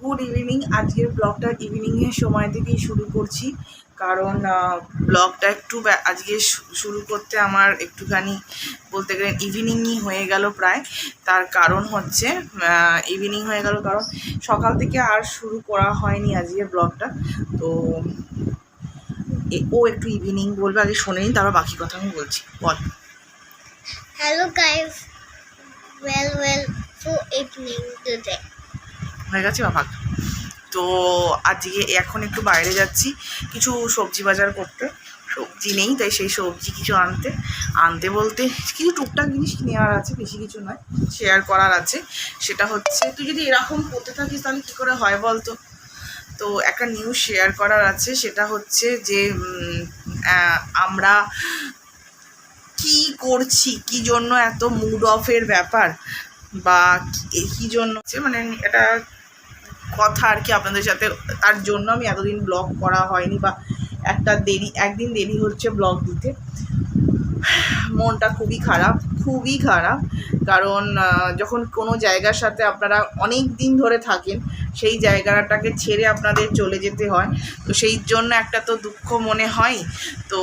Good evening আজকের ব্লগটা ইভিনিংয়ের সময় থেকেই শুরু করছি। কারণ ব্লগটা একটু আজকে শুরু করতে আমার একটুখানি বলতে গেলে ইভিনিংই হয়ে গেল প্রায়। তার কারণ হচ্ছে ইভিনিং হয়ে গেল কারণ সকাল থেকে আর শুরু করা হয়নি আজকের ব্লগটা তো ও একটু ইভিনিং বলবে, আগে শোনে নিন, তারপর বাকি কথা আমি বলছি। বল। Hello guys. Well well for evening today. হয়ে গেছে বা ভাগ তো আজকে এখন একটু বাইরে যাচ্ছি, কিছু সবজি বাজার করতে। সবজি নেই, তাই সেই সবজি কিছু আনতে। আনতে বলতে কিছু টুকটাক জিনিস নেওয়ার আছে, বেশি কিছু নয় শেয়ার করার আছে। সেটা হচ্ছে, তুই যদি এরকম করতে থাকিস তাহলে কী করে হয় বলতো? তো একটা নিউজ শেয়ার করার আছে, সেটা হচ্ছে যে আমরা কি করছি, কি জন্য এত মুড অফের ব্যাপার? বা কি- জন্য মানে এটা কথা আর কি আপনাদের সাথে, তার জন্য আমি এতদিন ব্লগ করা হয়নি বা একটা দেরি, একদিন দেরি হচ্ছে ব্লগ দিতে। মনটা খুবই খারাপ খুবই খারাপ। কারণ যখন কোনো জায়গার সাথে আপনারা অনেক দিন ধরে থাকেন, সেই জায়গাটাকে ছেড়ে আপনাদের চলে যেতে হয়। তো সেই জন্য একটা তো দুঃখ মনে হয়। তো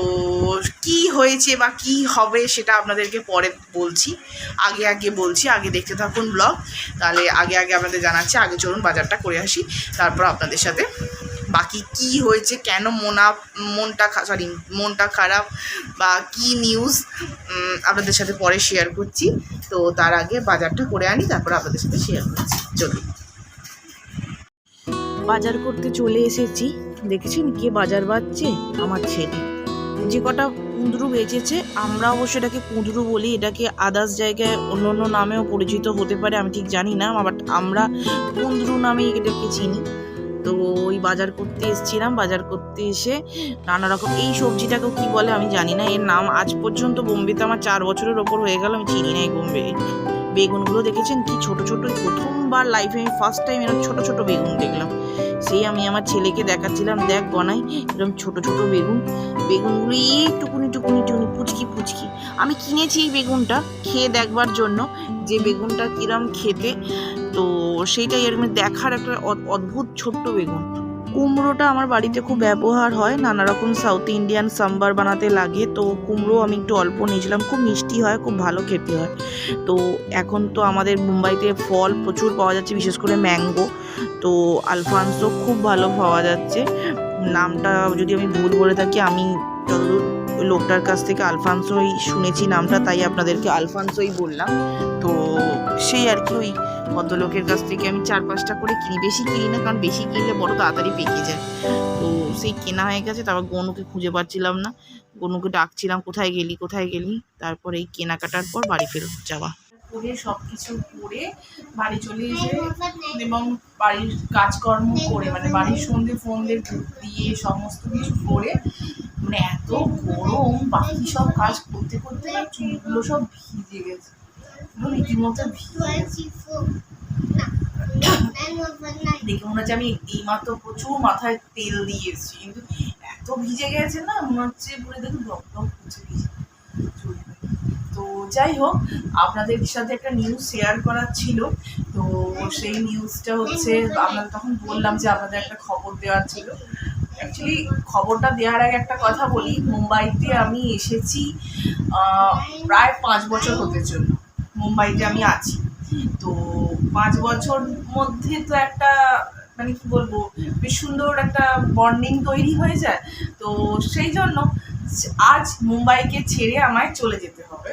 কি হয়েছে বা কি হবে সেটা আপনাদেরকে পরে বলছি, আগে আগে বলছি। আগে দেখতে থাকুন ব্লগ। তাহলে আগে আগে আপনাদের জানাচ্ছি। আগে চলুন বাজারটা করে আসি। তারপর আপনাদের সাথে বাকি কি হয়েছে, কেন মনা, মনটা সরি মনটা খারাপ বা কি নিউজ আপনাদের সাথে পরে শেয়ার করছি। তো তার আগে বাজারটা করে আনি, তারপর আপনাদের সাথে শেয়ার করছি। চলুন। বাজার করতে চলে এসেছি। দেখেছেন কে বাজার বাজছে আমার ছেলে। যে কটা কুঁদরু বেঁচেছে, আমরা অবশ্য এটাকে কুঁদরু বলি, এটাকে আদার্স জায়গায় অন্য অন্য নামেও পরিচিত হতে পারে, আমি ঠিক জানি না বাট আমরা কুঁদরু নামেই এটাকে চিনি। তো বাজার করতে এসেছিলাম, বাজার করতে এসে নানা রকম, এই সবজিটাকেও কি বলে আমি জানি না, এর নাম আজ পর্যন্ত বোম্বেতে আমার চার বছরের ওপর হয়ে গেল, আমি চিনি না এই বোম্বে। বেগুনগুলো দেখেছেন কি ছোট ছোট প্রথমবার লাইফে আমি ফার্স্ট টাইম এরকম ছোট ছোট বেগুন দেখলাম। সেই আমি আমার ছেলেকে দেখাচ্ছিলাম, দেখ গনাই, এরকম ছোট ছোট বেগুন। বেগুনগুলো এই টুকুনি টুকুনি টুকুনি, পুচকি পুচকি। আমি কিনেছি এই বেগুনটা, খেয়ে দেখবার জন্য, যে বেগুনটা কিরম খেতে। তো সেইটাই আর কি দেখার একটা অদ- অদ্ভুত ছোট্ট বেগুন। কুমড়োটা আমার বাড়িতে খুব ব্যবহার হয়। নানা রকম সাউথ ইন্ডিয়ান সাম্বার বানাতে লাগে। তো কুমড়ো আমি একটু অল্প নিয়েছিলাম। খুব মিষ্টি হয়, খুব ভালো খেতে হয়। তো এখন তো আমাদের মুম্বাইতে ফল প্রচুর পাওয়া যাচ্ছে, বিশেষ করে ম্যাঙ্গো। তো আলফানসো খুব ভালো পাওয়া যাচ্ছে। নামটা যদি আমি ভুল বলে থাকি, আমি লোকটার কাছ থেকে আলফানসোই শুনেছি নামটা, তাই আপনাদেরকে আলফানসোই বললাম। সেই আর কি ওই ভদ্রলোকের কাছ থেকে আমি চার পাঁচটা করে কিনি। বেশি কিনি না, কারণ বেশি কিনলে বড় তাড়াতাড়ি পেকে যায়। তো সেই কেনা হয়ে গেছে, তারপর গনুকে খুঁজে পাচ্ছিলাম না। গনুকে ডাকছিলাম, কোথায় গেলি কোথায় গেলি? তারপরে এই কেনাকাটার পর বাড়ি ফেরত যাওয়া। করে সব কিছু করে বাড়ি চলে এসে এবং বাড়ির কাজকর্ম করে মানে বাড়ির সন্ধে ফন্দে দিয়ে সমস্ত কিছু করে মানে এত গরম, বাকি সব কাজ করতে করতে চুলগুলো সব ভিজে গেছে। দেখে মনে হচ্ছে আমি প্রচুর মাথায় তেল দিয়ে এসেছি, কিন্তু এত ভিজে গেছে না, মনে হচ্ছে দেখুন তো যাই হোক, আপনাদের সাথে একটা নিউজ শেয়ার করার ছিল, তো সেই নিউজটা হচ্ছে আপনাদের তখন বললাম যে আপনাদের একটা খবর দেওয়ার ছিল। অ্যাকচুয়ালি খবরটা দেওয়ার আগে একটা কথা বলি, মুম্বাইতে আমি এসেছি প্রায় পাঁচ বছর হতে চলল। মুম্বাইতে আমি আছি। তো পাঁচ বছর মধ্যে তো একটা মানে কি বলব, বেশ সুন্দর একটা বন্ডিং তৈরি হয়ে যায়। তো সেই জন্য আজ মুম্বাইকে ছেড়ে আমায় চলে যেতে হবে।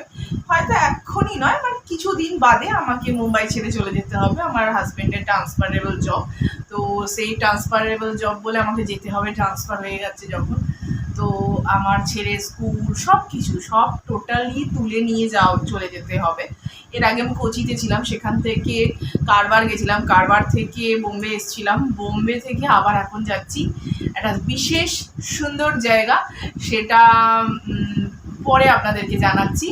হয়তো এখনই নয় মানে কিছুদিন বাদে আমাকে মুম্বাই ছেড়ে চলে যেতে হবে। আমার হাজব্যান্ডের ট্রান্সফারেবল জব তো সেই ট্রান্সফারেবল জব বলে আমাকে যেতে হবে। ট্রান্সফার হয়ে যাচ্ছে যখন। তো আমার ছেলে স্কুল সব কিছু সব টোটালি তুলে নিয়ে যাও, চলে যেতে হবে। এর আগে আমি কোচিতে ছিলাম, সেখান থেকে কারবার গেছিলাম। কারবার থেকে বোম্বে এসেছিলাম। বোম্বে থেকে আবার এখন যাচ্ছি। একটা বিশেষ সুন্দর জায়গা, সেটা পরে আপনাদেরকে জানাচ্ছি।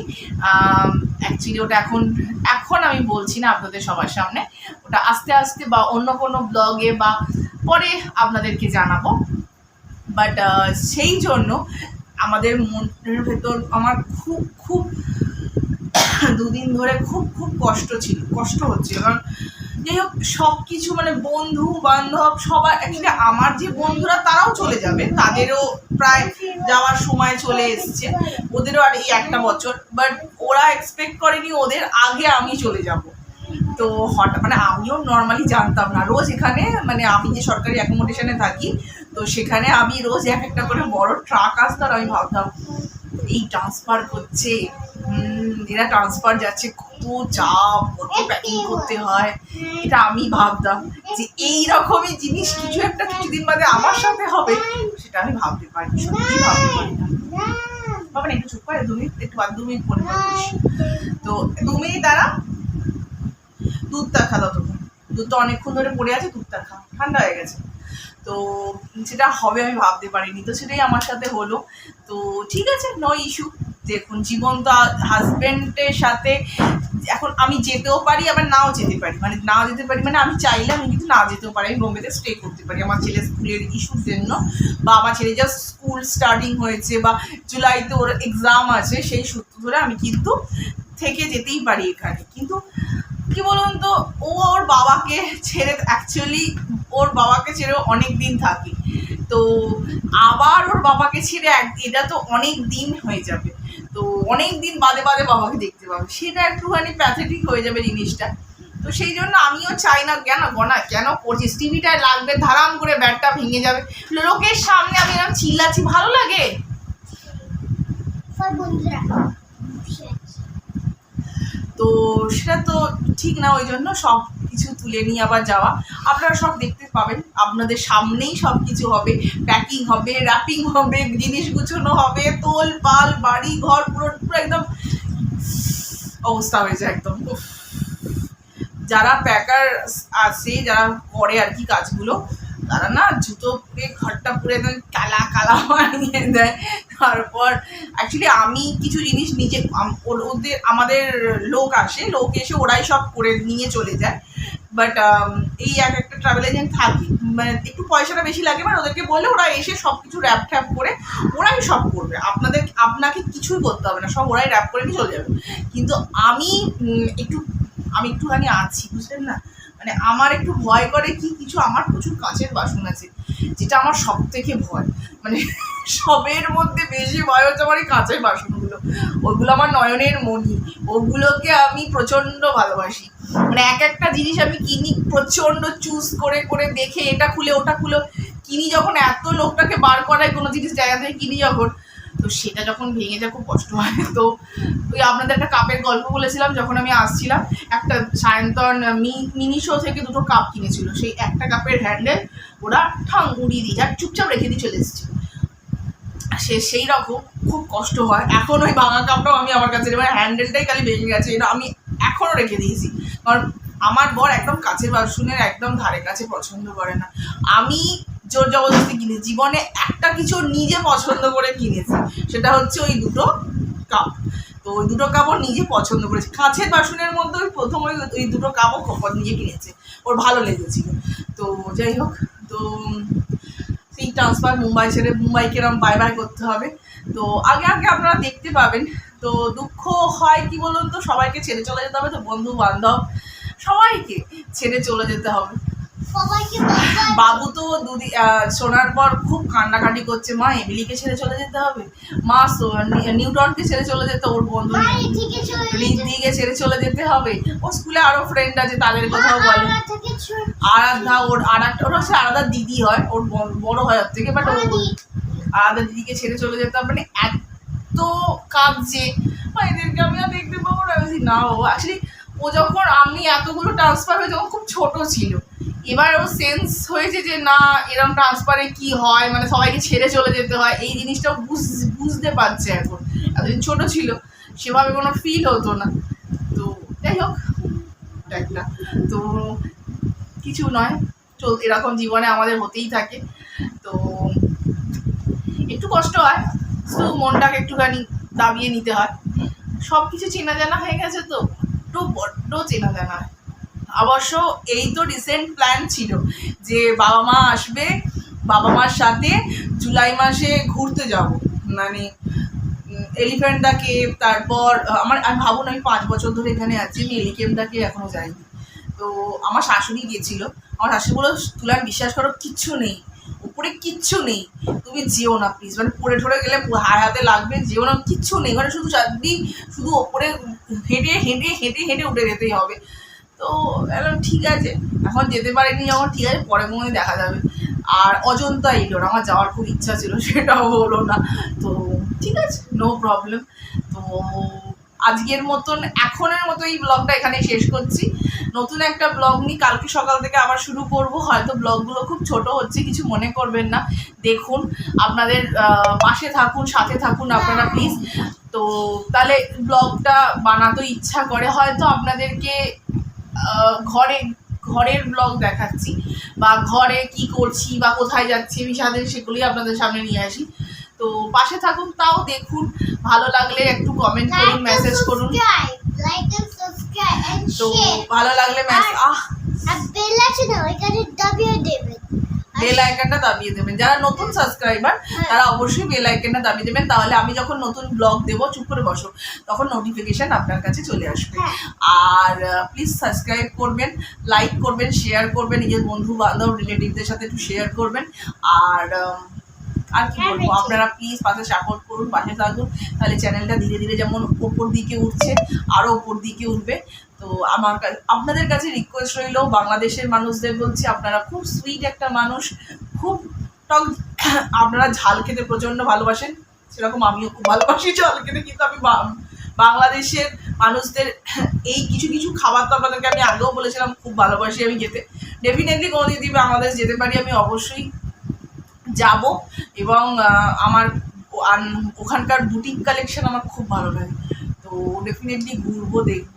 অ্যাকচুয়ালি ওটা এখন এখন আমি বলছি না আপনাদের সবার সামনে। ওটা আস্তে আস্তে বা অন্য কোনো ব্লগে বা পরে আপনাদেরকে জানাব। বাট সেই জন্য আমাদের মনের ভেতর আমার খুব খুব দুদিন ধরে খুব খুব কষ্ট ছিল, কষ্ট হচ্ছিল। কারণ যাই হোক সব কিছু মানে বন্ধু, বান্ধব, সবার অ্যাকচুয়ালি আমার যে বন্ধুরা তারাও চলে যাবে। তাদেরও প্রায় যাওয়ার সময় চলে এসছে। ওদেরও আর এই একটা বছর। বাট ওরা এক্সপেক্ট করেনি ওদের আগে আমি চলে যাব। তো হঠাৎ মানে আমিও নর্মালি জানতাম না। রোজ এখানে মানে আমি যে সরকারি অ্যাকোমোডেশনে থাকি, তো সেখানে আমি রোজ এক একটা করে বড় ট্রাক আসতো আর আমি ভাবতাম, এই ট্রান্সফার করছে হুম, এরা ট্রান্সফার যাচ্ছে কত চাপ কত প্যাকিং করতে হয়। এটা আমি ভাবতাম যে এই রকমই জিনিস কিছু একটা কিছুদিন বাদে আমার সাথে হবে সেটা আমি ভাবতে পারি সত্যি ভাবতে পারি না একটু চুপ করে দু একটু বাদ দু পরে তো দু মিনিট দ্বারা দুধটা খা ততক্ষণ দুধটা অনেকক্ষণ ধরে পড়ে আছে দুধটা খা। ঠান্ডা হয়ে গেছে। তো সেটা হবে আমি ভাবতে পারিনি। তো সেটাই আমার সাথে হলো। তো ঠিক আছে নো ইস্যু দেখুন, জীবন তো হাজব্যান্ডের সাথে এখন আমি যেতেও পারি, আবার নাও যেতে পারি। মানে না যেতে পারি মানে আমি চাইলে আমি কিন্তু না যেতেও পারি। আমি বোম্বেতে স্টে করতে পারি আমার ছেলে স্কুলের ইস্যুর জন্য। বা আমার ছেলে জাস্ট স্কুল স্টার্টিং হয়েছে বা জুলাইতে ওর এক্সাম আছে, সেই সূত্র ধরে আমি কিন্তু থেকে যেতেই পারি এখানে। কিন্তু কি বলুন তো, ও ওর বাবাকে ছেড়ে অ্যাকচুয়ালি ওর বাবাকে ছেড়ে অনেক দিন থাকে। তো আবার ওর বাবাকে ছেড়ে এক- এটা তো অনেক দিন হয়ে যাবে। তো অনেক দিন বাদে বাদে বাবাকে দেখতে পাবে। সেটা একটুখানি প্যাথেটিক হয়ে যাবে জিনিসটা। তো সেই জন্য আমিও চাই না কেন গনা কেন করছিস? টিভিটায় লাগবে ধারাম করে ব্যাটটা ভেঙে যাবে। লোকের সামনে আমি এরকম চিল্লাচ্ছি ভালো লাগে? তো সেটা তো ঠিক না ওই জন্য সব কিছু তুলে নিয়ে আবার যাওয়া। আপনারা সব দেখতে পাবেন। আপনাদের সামনেই সব কিছু হবে। প্যাকিং হবে র্যাপিং হবে, জিনিস গুছানো হবে, তোল, পাল, বাড়ি, ঘর, পুরো পুরো একদম অবস্থা হয়েছে একদম। যারা প্যাকার আছে, যারা করে আর কি কাজগুলো, তারা না জুতো পুরে, ঘরটা পুরে একদম কালা কালা বানিয়ে দেয়। তারপর অ্যাকচুয়ালি আমি কিছু জিনিস নিজে ওদের, আমাদের লোক আসে, লোক এসে ওরাই সব করে নিয়ে চলে যায়। বাট এই এক একটা ট্রাভেল এজেন্ট থাকি। মানে একটু পয়সাটা বেশি লাগে মানে ওদেরকে বললে ওরা এসে সব কিছু র্যাপ ট্যাপ করে ওরাই সব করবে। আপনাদের, আপনাকে কিছুই করতে হবে না, সব ওরাই র্যাপ করে নিয়ে চলে যাবে। কিন্তু আমি একটু, আমি একটুখানি আছি, বুঝলেন না? মানে আমার একটু ভয় করে কি, কিছু আমার প্রচুর কাঁচের বাসন আছে, যেটা আমার সব থেকে ভয়। মানে সবের মধ্যে বেশি ভয় হচ্ছে আমার এই কাঁচের বাসনগুলো। ওগুলো আমার নয়নের মনি ওগুলোকে আমি প্রচণ্ড ভালোবাসি। মানে এক একটা জিনিস আমি কিনি প্রচণ্ড চুজ করে করে দেখে, এটা খুলে, ওটা খুলে, কিনি যখন এত লোকটাকে বার করায় কোনো জিনিস জায়গা থেকে কিনি যখন, তো সেটা যখন ভেঙে যায় খুব কষ্ট হয়। তো ওই আপনাদের একটা কাপের গল্প বলেছিলাম যখন আমি আসছিলাম, একটা সায়ন্তন মিনি শো থেকে দুটো কাপ কিনেছিল। সেই একটা কাপের হ্যান্ডেল ওরা ঠাং উড়িয়ে দিয়ে আর চুপচাপ রেখে দিয়ে চলে এসেছে সে সেই রকম খুব কষ্ট হয়। এখন ওই ভাঙা কাপটাও আমি আমার কাছে এবার হ্যান্ডেলটাই খালি ভেঙে গেছে। এটা আমি এখনও রেখে দিয়েছি। কারণ আমার বর একদম কাছের বাসনের একদম ধারে কাছে পছন্দ করে না। আমি জোর জবরদস্তি কিনে, জীবনে একটা কিছু নিজে পছন্দ করে কিনেছি। সেটা হচ্ছে ওই দুটো কাপ। তো ওই দুটো কাপড় নিজে পছন্দ করেছে। কাছের বাসনের মধ্যে ওই প্রথম ওই ওই দুটো কপর নিজে কিনেছে। ওর ভালো লেগেছিল। তো যাই হোক, তো সেই ট্রান্সফার মুম্বাই ছেড়ে মুম্বাই কিরম বাই বাই করতে হবে। তো আগে আগে আপনারা দেখতে পাবেন। তো দুঃখ হয় কি বলুন তো? সবাইকে ছেড়ে চলে যেতে হবে তো বন্ধু বান্ধব সবাইকে ছেড়ে চলে যেতে হবে। সবাইকে বাবু তো দুদি আহ, শোনার পর খুব কান্নাকাটি করছে। মা এমিলিকে ছেড়ে চলে যেতে হবে? মা নিউটনকে ছেড়ে চলে যেতে ওর বন্ধু রিদ্দিকে ছেড়ে চলে যেতে হবে? ও স্কুলে আরও ফ্রেন্ড আছে তাদের কথাও বলে। আরাধ্যা ওর আর একটা ওর হচ্ছে আলাদা দিদি হয় ওর বড় হয় ওর থেকে বাট ও দিদি। আলাদা দিদিকে ছেড়ে চলে যেতে হবে মানে এত কাঁদছে। এদেরকে আমি আর দেখতে পাবো না। আমি না ও আসলে ও যখন আমি এতগুলো ট্রান্সফার হয়ে যখন খুব ছোট ছিল। এবার ও সেন্স হয়েছে যে, না এরকম ট্রান্সফারে কি হয়? মানে সবাইকে ছেড়ে চলে যেতে হয়। এই জিনিসটা ও বুঝ- বুঝতে পারছে এখন। এতদিন ছোট ছিল, সেভাবে কোনো ফিল হতো না। তো যাই হোক একটা তো কিছু নয়, চল, এরকম জীবনে আমাদের হতেই থাকে। তো একটু কষ্ট হয়। শুধু মনটাকে একটুখানি দাবিয়ে নিতে হয়। সব কিছু চেনা জানা হয়ে গেছে তো? একটু বড্ড চেনা জানা। অবশ্য এই তো রিসেন্ট প্ল্যান ছিল যে বাবা মা আসবে, বাবা মার সাথে জুলাই মাসে ঘুরতে যাব। মানে এলিফ্যান্টটা কেভ তারপর আমার, আমি ভাবুন আমি পাঁচ বছর ধরে এখানে আছি, আমি এলিকেমটা কেভ এখনও যাইনি। তো আমার শাশুড়ি গেছিল। আমার শাশুড়ি বলল তুলার বিশ্বাস করো, কিচ্ছু নেই। উপরে কিচ্ছু নেই। তুমি যেও না প্লিজ মানে পড়ে ঠরে গেলে হায় হাতে লাগবে, যেও না, কিচ্ছু নেই। মানে শুধু চারদিক, শুধু ওপরে হেঁটে হেঁটে হেঁটে হেঁটে উঠে যেতেই হবে। তো এলাম ঠিক আছে। এখন যেতে পারিনি যখন, ঠিক আছে, পরে মনে দেখা যাবে। আর অজন্তা এলো না, আমার যাওয়ার খুব ইচ্ছা ছিল, সেটাও হলো না। তো ঠিক আছে নো প্রবলেম তো আজকের মতন, এখনের মতো এই ব্লগটা এখানে শেষ করছি। নতুন একটা ব্লগ নিয়ে কালকে সকাল থেকে আবার শুরু করব। হয়তো ব্লগগুলো খুব ছোট হচ্ছে, কিছু মনে করবেন না। দেখুন, আপনাদের পাশে থাকুন, সাথে থাকুন আপনারা প্লিজ তো তাহলে ব্লগটা বানাতে ইচ্ছা করে, হয়তো আপনাদেরকে ঘরে, ঘরের ব্লগ দেখাচ্ছি। বা ঘরে কি করছি, বা কোথায় যাচ্ছি, আমি সাথে সেগুলি আপনাদের সামনে নিয়ে আসি। তো পাশে থাকুন তাও দেখুন। ভালো লাগলে একটু কমেন্ট করুন মেসেজ করুন। তো ভালো লাগলে আহ! বেল আছে না ওইখানে দাবিয়ে দেবেন। বেল আইকনটা দাবিয়ে দেবেন। যারা নতুন সাবস্ক্রাইবার তারা অবশ্যই বেল আইকনটা দাবিয়ে দেবেন। তাহলে আমি যখন নতুন ব্লগ দেবো চুপ করে বসো তখন নোটিফিকেশন আপনার কাছে চলে আসবে। হ্যাঁ। আর প্লিজ সাবস্ক্রাইব করবেন লাইক করবেন শেয়ার করবেন নিজের বন্ধু বান্ধব রিলেটিভদের সাথে একটু শেয়ার করবেন। আর আর কি হ্যাঁ, বলব আপনারা প্লিজ পাশে সাপোর্ট করুন পাশে থাকুন তাহলে চ্যানেলটা ধীরে ধীরে যেমন ওপর দিকে উঠছে আরও ওপর দিকে উঠবে। তো আমার আপনাদের কাছে রিকোয়েস্ট রইল বাংলাদেশের মানুষদের বলছি আপনারা খুব সুইট একটা মানুষ খুব টক আপনারা ঝাল খেতে প্রচণ্ড ভালোবাসেন সেরকম আমিও খুব ভালোবাসি ঝাল খেতে কিন্তু আমি বাংলাদেশের মানুষদের এই কিছু কিছু খাবার তো আপনাদেরকে আমি আগেও বলেছিলাম খুব ভালোবাসি আমি খেতে। ডেফিনেটলি কোনো দিদি বাংলাদেশ যেতে পারি আমি অবশ্যই যাব এবং আমার ওখানকার বুটিক কালেকশন আমার খুব ভালো লাগে। তো ডেফিনেটলি ঘুরবো, দেখব।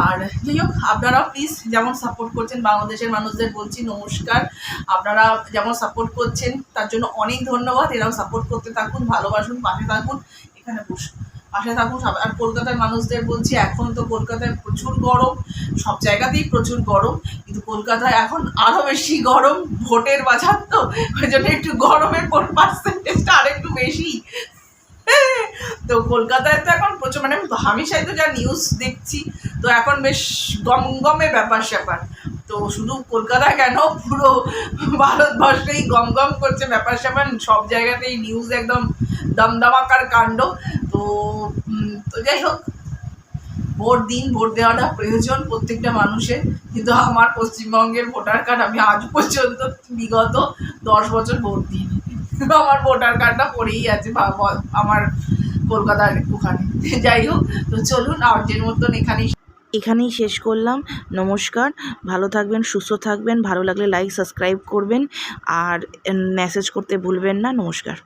আর যাই হোক আপনারা প্লিজ যেমন সাপোর্ট করছেন বাংলাদেশের মানুষদের বলছি, নমস্কার। আপনারা যেমন সাপোর্ট করছেন, তার জন্য অনেক ধন্যবাদ। এরাও সাপোর্ট করতে থাকুন, ভালোবাসুন, পাশে থাকুন, এখানে বসুন। পাশে থাকুন, সব- আর কলকাতার মানুষদের বলছি, এখন তো কলকাতায় প্রচুর গরম, সব জায়গাতেই প্রচুর গরম, কিন্তু কলকাতায় এখন আরও বেশি গরম, ভোটের বাজার তো, ওই জন্য একটু গরমের পার্সেন্টেজটা আরেকটু বেশি। তো কলকাতায় তো এখন প্রচুর মানে হামেশাই তো যা নিউজ দেখছি, তো এখন বেশ গম গমে ব্যাপার স্যাপার। তো শুধু কলকাতা কেন, পুরো ভারতবর্ষেই গম গম করছে ব্যাপার স্যাপার, সব জায়গাতেই নিউজ একদম দমদমাকার কাণ্ড। তো তো যাই হোক, ভোট দিন, ভোট দেওয়াটা প্রয়োজন প্রত্যেকটা মানুষের। কিন্তু আমার পশ্চিমবঙ্গের ভোটার কার্ড আমি আজ পর্যন্ত বিগত দশ বছর ভোট দিইনি। আমার ভোটার কার্ডটা পড়েই আছে আমার কলকাতার ওখানে যাই হোক, তো চলুন, আজকের মতন এখানেই এখানেই শেষ করলাম। নমস্কার, ভালো থাকবেন, সুস্থ থাকবেন, ভালো লাগলে লাইক সাবস্ক্রাইব করবেন, আর মেসেজ করতে ভুলবেন না। নমস্কার।